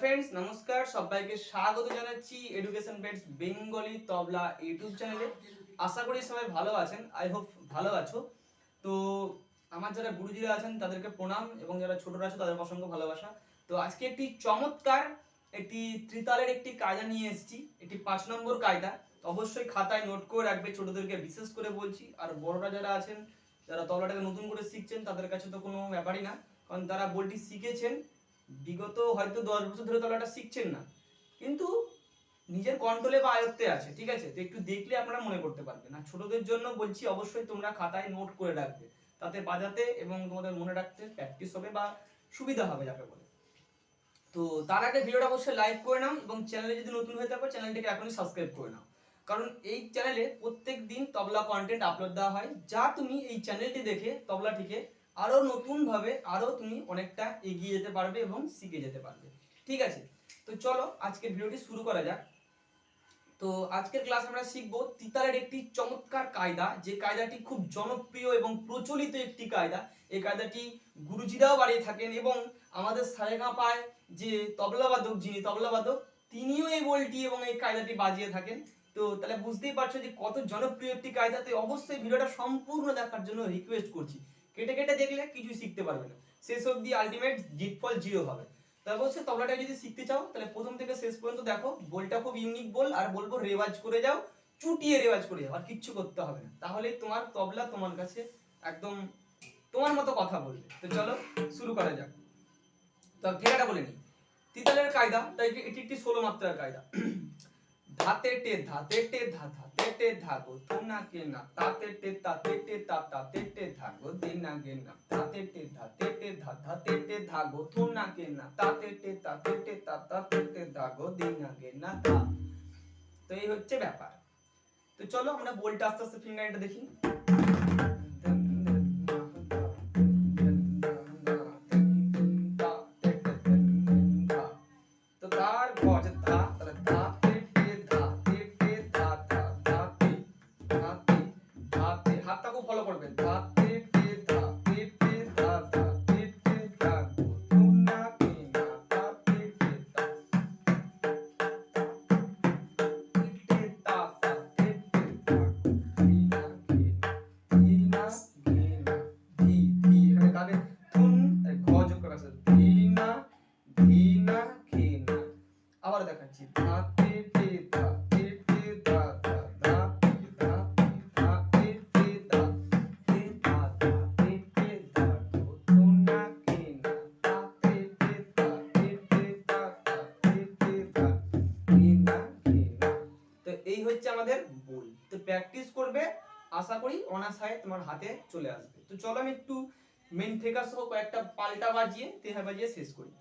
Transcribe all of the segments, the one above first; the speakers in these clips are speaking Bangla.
ফ্রেন্ডস নমস্কার। সবাইকে স্বাগত জানাচ্ছি education pets Bengali tabla YouTube চ্যানেলে আশা করি সবাই ভালো আছেন। আই হোপ ভালো আছো। তো আমার যারা গুরুজিরা আছেন, তাদেরকে প্রণাম এবং যারা ছোটরা আছে, তাদের অসংখ্য ভালোবাসা। তো আজকে একটি চমৎকার, একটি ত্রিতালের একটি কায়দা নিয়ে এসেছি। একটি পাঁচ নম্বর কায়দা। অবশ্যই খাতায় নোট করে রাখবে, ছোটদেরকে বিশেষ করে বলছি। আর বড়রা যারা আছেন, যারা তবলাটাকে নতুন করে শিখছেন, তাদের কাছে তো কোনো ব্যাপারই না। কারণ তারা বলটি শিখেছেন বিগত হয়তো দশ বছর ধরে তলাটা শিখছেন না। কিন্তু নিজের কন্ট্রোলে বা আয়ত্তে আছে, ঠিক আছে? তো একটু দেখলে আপনারা মনে করতে পারবেন। আর ছোটদের জন্য বলছি, অবশ্যই তোমরা খাতায় নোট করে রাখবে। তাতে বাজাতে এবং তোমাদের মনে রাখতে প্র্যাকটিস হবে বা সুবিধা হবে, যাকে বলে। তো তার আগে ভিডিওটা অবশ্যই লাইক করে নাও এবং চ্যানেলে যদি নতুন হয়ে থাকো চ্যানেলটিকে এখনই সাবস্ক্রাইব করে নাও। কারণ এই চ্যানেলে প্রত্যেক দিন তবলা কন্টেন্ট আপলোড দেওয়া হয়। যা তুমি এই চ্যানেলটি দেখে তবলাটিকে আরও নতুন ভাবে আরও তুমি অনেকটা এগিয়ে যেতে পারবে এবং শিখে যেতে পারবে। ঠিক আছে? তো চলো আজকের ভিডিওটি শুরু করা যাক। তো আজকের ক্লাস আমরা শিখব তিতারের একটি চমৎকার কায়দা, যে কায়দাটি খুব জনপ্রিয় এবং প্রচলিত একটি কায়দা। এই কায়দাটি গুরুজিরাও বাড়িয়ে থাকেন এবং আমাদের সারেগাঁপায় যে তবলাবাদক যিনি তবলাবাদক তিনিও এই বলটি এবং এই কায়দাটি বাজিয়ে থাকেন। তো তাহলে বুঝতেই পারছ যে কত জনপ্রিয় একটি কায়দা। তো অবশ্যই ভিডিওটা সম্পূর্ণ দেখার জন্য রিকোয়েস্ট করছি। কেটে কেটে দেখলে কিছু শিখতে পারবে না। শেষ অবধি আলটিমেট জিতফল জিরো হবে। তাই বলছে তবলাটা যদি শিখতে চাও, তাহলে প্রথম থেকে শেষ পর্যন্ত দেখো, বলটা খুব ইউনিক বল, আর বলব রেওয়াজ করে যাও, চুটিয়ে রেওয়াজ করে যাও, আর কিচ্ছু করতে হবে না। তাহলেই তোমার তবলা তোমার কাছে একদম তোমার মতো কথা বলবে। তো চলো, শুরু করা যাক। তো ঠিকাটা বলে নি তিতালের কায়দা, তাই এটি একটি ষোলো মাত্রার কায়দা। ধাতে টে ধাতে টে ধা ধাতে টে ধা গো না কে না তাতে টে তাতে টে তা তাতে টে ধা গো দিনা গে না ধাতে টে ধাতে টে ধা ধাতে টে ধা গো না কে না তাতে টে তাতে টে তা তাতে টে ধা গো দিনা গে না তা তো এই হচ্ছে ব্যাপার তো চলো আমরা বলটা আস্তে আস্তে ফিঙ্গারটা দেখি হচ্ছে আমাদের বই। তো প্র্যাকটিস করবে, আশা করি অনাসায় তোমার হাতে চলে আসবে। তো চলো আমি একটু মেন থেকে সহ কয়েকটা পাল্টা বাজিয়ে তেহা বাজিয়ে শেষ করি।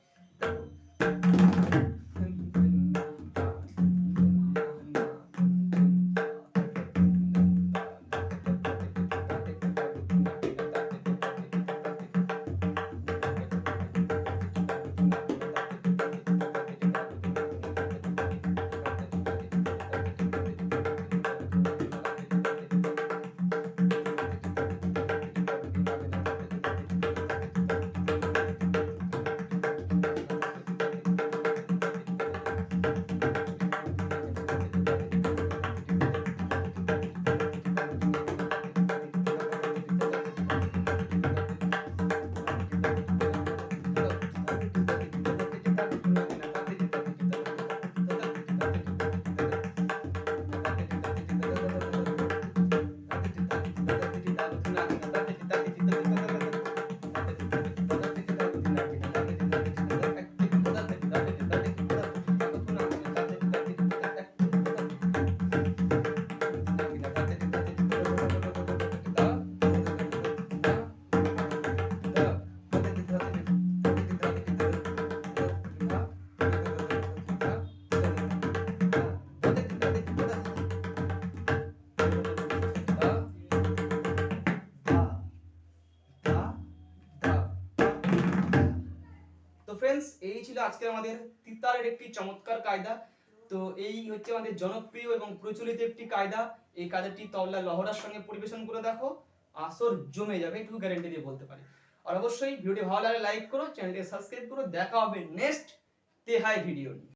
ফ্রেন্ডস এই ছিল আজকে আমাদের তিতারের একটি চমৎকার কায়দা। তো এই হচ্ছে আমাদের জনপ্রিয় এবং প্রচলিত একটি কায়দা। এই কায়দাটি তবলা লহরার সঙ্গে পরিবেশন করে দেখো। আসর জমে যাবে, একটু গ্যারেন্টি দিয়ে বলতে পারি। আর অবশ্যই ভিডিওটি ভালো লাগলে লাইক করো চ্যানেলটি সাবস্ক্রাইব করো। দেখা হবে নেক্সট তেহাই ভিডিও